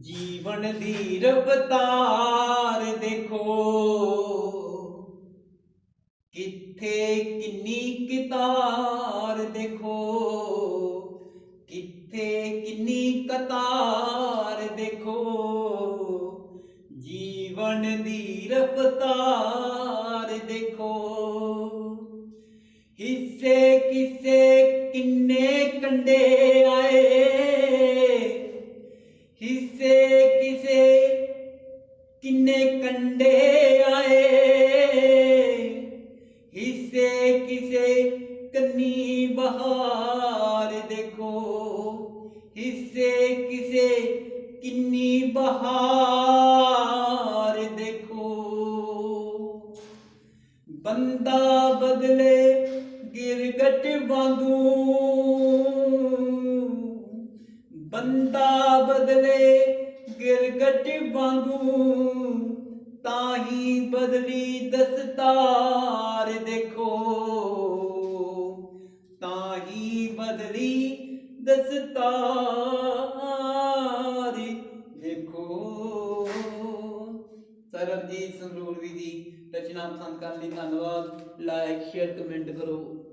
ਜੀਵਨ ਦੀ ਰਫਤਾਰ ਦੇਖੋ। ਕਿੱਥੇ, ਕਿੰਨੀ ਕਿਤਾਰ ਦੇਖੋ। ਕਿੱਥੇ, ਕਿੰਨੀ ਕਤਾਰ ਦੇਖੋ। ਜੀਵਨ ਦੀ ਰਫਤਾਰ ਦੇਖੋ। ਹਿੱਸੇ, ਕਿਸੇ ਕਿੰਨੇ ਕੰਡੇ ਆਏ। ਕਿੰਨੇ ਕੰਡੇ ਆਏ? ਹਿੱਸੇ ਕਿਸੇ ਕੰਨੀ ਬਹਾਰ ਦੇਖੋ। ਹਿੱਸੇ ਕਿਸੇ ਕਿੰਨੀ ਬਹਾਰ ਦੇਖੋ। ਬੰਦਾ ਬਦਲੇ ਗਿਰਗਟ ਵਾਂਗੂ। ਬੰਦਾ ਬਦਲੇ ਗਿਰਗਟ ਵਾਂਗੂ ਤਾਂ ਹੀ ਬਦਲੀ ਦਸਤਾਰ ਦੇਖੋ। ਤਾਂ ਹੀ ਬਦਲੀ ਦਸਤਾਰ ਦੇਖੋ। ਸਰਬਜੀਤ ਸੰਗਰੂਰ ਵੀ ਦੀ ਰਚਨਾ ਪਸੰਦ ਕਰਨ ਲਈ ਧੰਨਵਾਦ। ਲਾਈਕ ਸ਼ੇਅਰ ਕਮੈਂਟ ਕਰੋ।